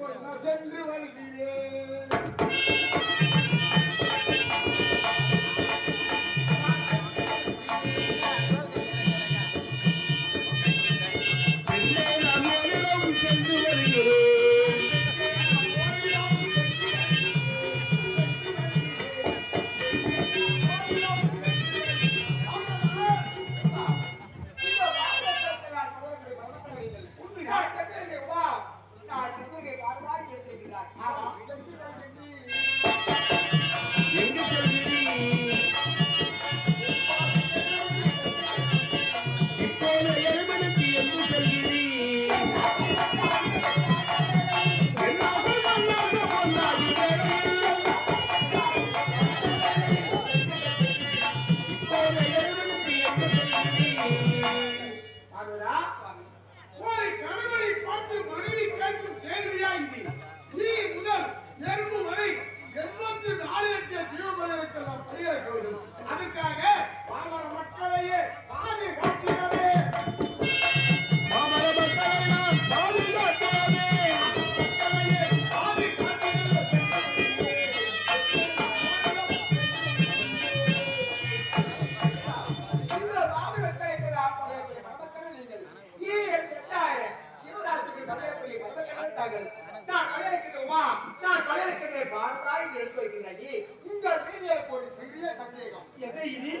இப்பொழுது நான் சென்று வருகிறேன் 马上好。நான் படையிருக்கிறோமா நான் படையிருக்கின்றேன் பார்த்தாய் என்று எடுத்து வைக்கின்றேன் உங்கள் மீது எனக்கு ஒரு சிறிய சந்தேகம். என்ன இது?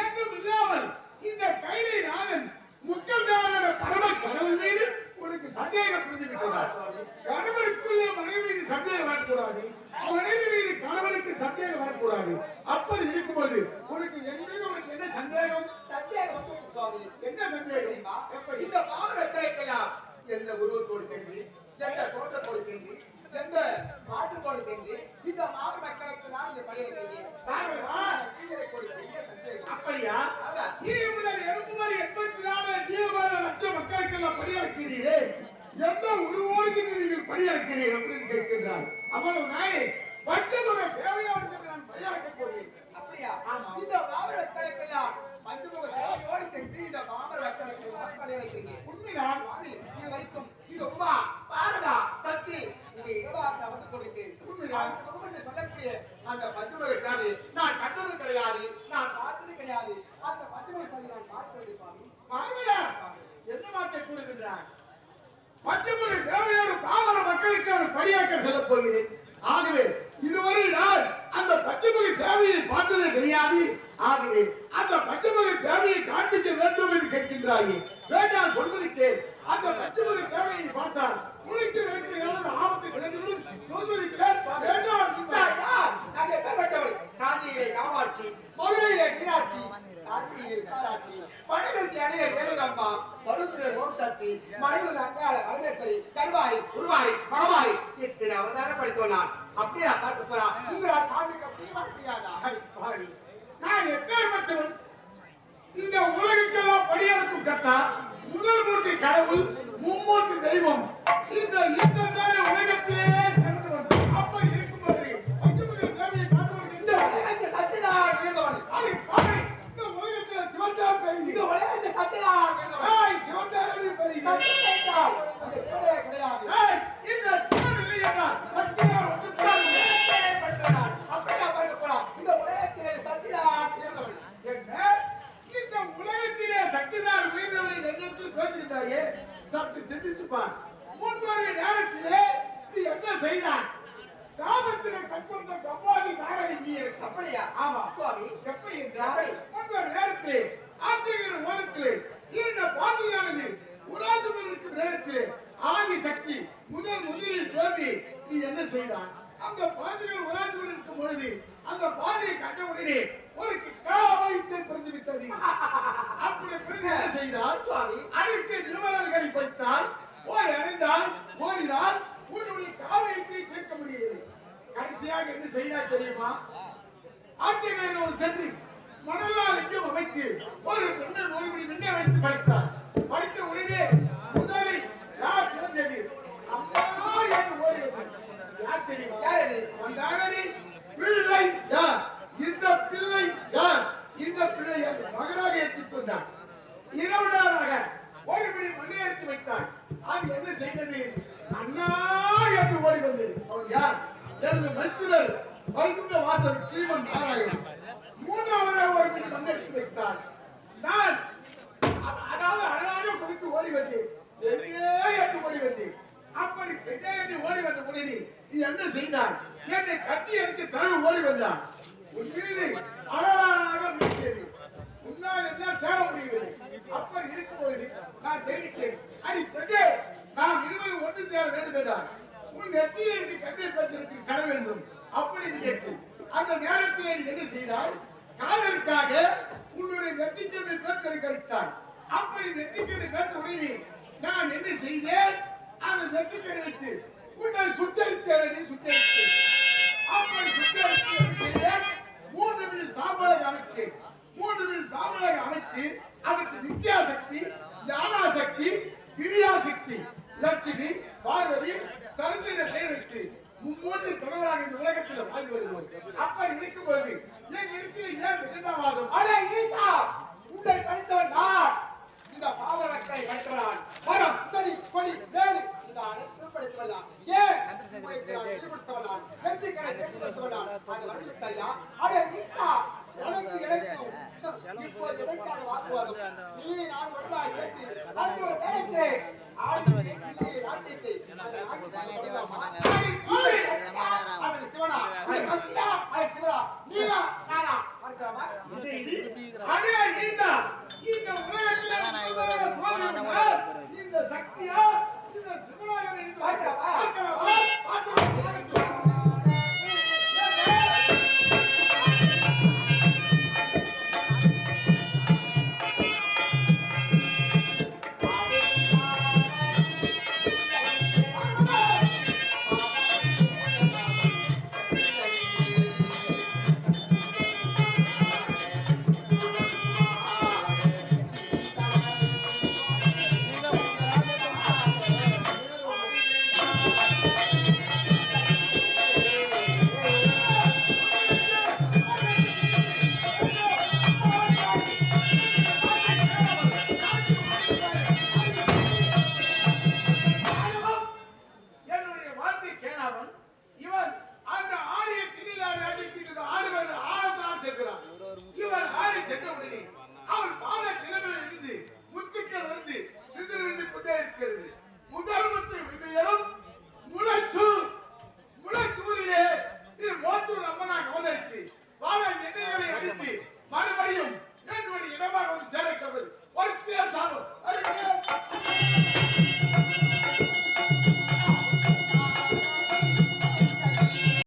என்றும் இல்லாமல் இந்த கைலை நாதன் முக்கியமான பரம கடவுள் மீது உனக்கு சந்தேகம் புரிந்துவிட்டதா? கணவனுக்குள்ளே மனைவி மீது சந்தேகம் வரக்கூடாது. மனைவி மீது கணவனுக்கு சந்தேகம் வரக்கூடாது. அப்படி இருக்கும்போது உனக்கு என் மீது உனக்கு என்ன சந்தேகம்? சந்தேகம் சுவாமி. என்ன சந்தேகம்? இந்த பாவரத்தைக்கலாம் எந்த உருவத்தோடு சென்று எந்த தோற்றத்தோடு சென்று எந்த பாட்டுத்தோடு சென்று இந்த மாவ மக்களுக்கு நான் இந்த பணியை செய்கிறேன் அப்படியா? நீ முதல் எறும்பு வரை எண்பத்தி நாலு ஜீவபாத லட்ச மக்களுக்கெல்லாம் பணியாற்றுகிறீரே. எந்த உருவோடு நீங்கள் பணியாற்றுகிறீர் அப்படின்னு கேட்கின்றார். அவ்வளவு நாயே பஞ்சமுக சேவையோடு சென்று நான் பணியாற்றக்கூடியேன் அப்படியா? ஆமா. இந்த மாமர மக்களுக்கெல்லாம் பஞ்சமுக சேவையோடு சென்று இந்த மாமர மக்களுக்கு பணியாற்றுகிறீங்க உண்மைதான். இது வரைக்கும் இது உமா பாரதா சக்தி. நீங்க இகவாக இந்த பகவான் சொல்லக்கூடிய அந்த பஞ்சமுக சேவை நான் கண்டது கிடையாது நான் பார்த்தது கிடையாது. அந்த பஞ்சமுக சேவை நான் பார்த்தது சுவாமி. என்ன வார்த்தை கூறுகின்றார் பஞ்சமுக சேவையோடு பாமர மக்களுக்கு நான் பணியாற்ற செல்லப் போகிறேன். ஆகவே இதுவரை நான் அந்த பஞ்சமுக சேவையை பார்த்தது கிடையாது. ஆகவே அந்த பஞ்சமுக சேவையை காண்பிக்க வேண்டும் என்று கேட்கின்றாயே. வேண்டாம் சொல்வதற்கு அந்த பஞ்சமுக தேவையை பார்த்தார் உனக்கு எனக்கு ஏதாவது ஆபத்து விளைவிடும் சொல்வதற்கு வேண்டாம் நான் எப்பேற்பட்டவள் காஞ்சியிலே காமாட்சி மதுரையிலே மீனாட்சி அணைய ஓம் சக்தி மனைவி அங்காள வரவேற்பரி கருவாரி உருவாரி பரவாரி இத்தனை அவதாரம் அப்படியே பார்த்து போறான் உங்களால் முடியாதா? அடி நான் எப்பேற்பட்டவன்? இந்த உலகத்தெல்லாம் படியெடுக்கும் கட்டா கடவுள் மும்மூர்த்தி தெய்வம். இந்த யுத்தத்தான உலகத்திலே சிறந்தவன் அப்படி இருக்கும்போது பஞ்சமுக சேவையை காட்டுவதற்கு இந்த உலகத்தை சத்தியதார் வீரவன் அடி பாவி இந்த உலகத்திலே சிவத்தார் பெரிய இந்த உலகத்தை சத்தியதார் வீரவன் ஏய் சிவத்தார் பெரிய சத்தியம் என்றால் அந்த சிவதார் கிடையாது ஏய் இந்த சிவன் இல்லை என்றால் சத்தியார் ஒன்றுதான் ஏற்படுத்தினார் அப்படியே பார்க்க போலாம் இந்த உலகத்திலே சத்தியதார் வீரவன் என்ன இந்த உலகத்திலே சக்திதான் உயர்ந்தவரை எண்ணத்தில் பேசுகின்றாயே சற்று சிந்தித்துப்பார் முன்பொரு நேரத்திலே நீ என்ன செய்தான் காமத்திலே கற்பந்த கவ்வாதி தாரணி நீ அப்படியா? ஆமா. சுவாமி எப்படி என்றால் முன்பொரு நேரத்திலே ஆத்திகர் ஓரத்திலே இருந்த பாதியானது உராஜுடன் இருக்கும் நேரத்திலே ஆதி சக்தி முதல் முதலில் தோன்றி நீ என்ன செய்தான் அந்த பாதிகள் உராஜுடன் இருக்கும் பொழுது அந்த பாதியை கண்டவுடனே உனக்கு காவலித்து பிரிந்து விட்டது அப்படி பிரிந்து என்ன செய்தால் சுவாமி. அனைத்து நிறுவனங்களை படித்தால் போய் அடைந்தால் ஓடினால் உன்னுடைய காவலித்தை கேட்க முடியவில்லை. கடைசியாக என்ன செய்தால் தெரியுமா? ஆட்சியர்கள் ஒரு சென்று மணலாளுக்கு அமைத்து ஒரு பெண்ணை ஒருபடி விண்ணை வைத்து படித்தார். படித்த உடனே முதலில் யார் பிறந்தது அம்மா என்று ஓடியது. யார் தெரியுமா? யார் வந்தாகனி பிள்ளை யார்? இந்த பிள்ளை யார்? இந்த பிள்ளை மகனாக ஏற்றுக்கொண்டான் இரண்டாவதாக ஒருபடி மண்ணை எடுத்து வைத்தான் அது என்ன செய்தது? அண்ணா என்று எனது மைத்துனர் வைகுந்த வாசல் ஸ்ரீமன் நாராயணன். மூன்றாவதாக ஒரு மணி வந்தெடுத்து வைத்தார். நான் அதாவது அழகாக குறித்து ஓடி வந்தேன். என்று ஓடி வந்தேன். அப்படி பெண்ணே என்று ஓடி வந்த உடனே நீ என்ன செய்தார் என்னை கட்டி எடுத்து தழுவு ஓடி வந்தான் உன் மீது அழகாக வீசியது. உன்னால் என்ன சேர முடியவில்லை. அப்படி இருக்கும்போது நான் தெரிவித்தேன். அடி பெண்ணே நாம் இருவரும் ஒன்று சேர வேண்டும் என்றார் உன் நெற்றியை இருந்து கண்ணை பெற்றிருக்கு தர வேண்டும். அப்படி கேட்டு அந்த நேரத்தில் நீ என்ன செய்தாய்? காதலுக்காக உன்னுடைய நெத்திக்கண்ணை பேர்த்தனை அளித்தாய் அப்படி நெத்திக்கண்ணை பேர்த்த உடனே நான் என்ன செய்தேன்? அந்த நெத்திக்கண்ணுக்கு உன்னை சுட்டரித்தேன். சுட்டரித்தேன். மும்மூன்று கடவுளாக இந்த உலகத்தில் வாழ்ந்து வருகிறோம். அப்படி இருக்கும்போது என் இடத்தில் ஏன் இரண்டாவது அடே ஈசா உன்னை படித்தவன் நான். இந்த பாவலக்கை படித்தவன் மரம் சரி கொடி வேடு இந்த அனைத்தும் படித்தவன் ஏன் உங்களுக்கு நான் நான் வெற்றி கடை ஈடுபடுத்தவன் நான் அதை வந்துவிட்டாயா அடே ஈசா உனக்கு எனக்கும் இப்போது எதற்கான வாக்குவாதம் நீ நான் ஒன்றாக சேர்த்து அந்த ஒரு நேரத்தை ஆடி நீ நாட்டியத்தை அந்த நாட்டியத்தை சிவனா நீயா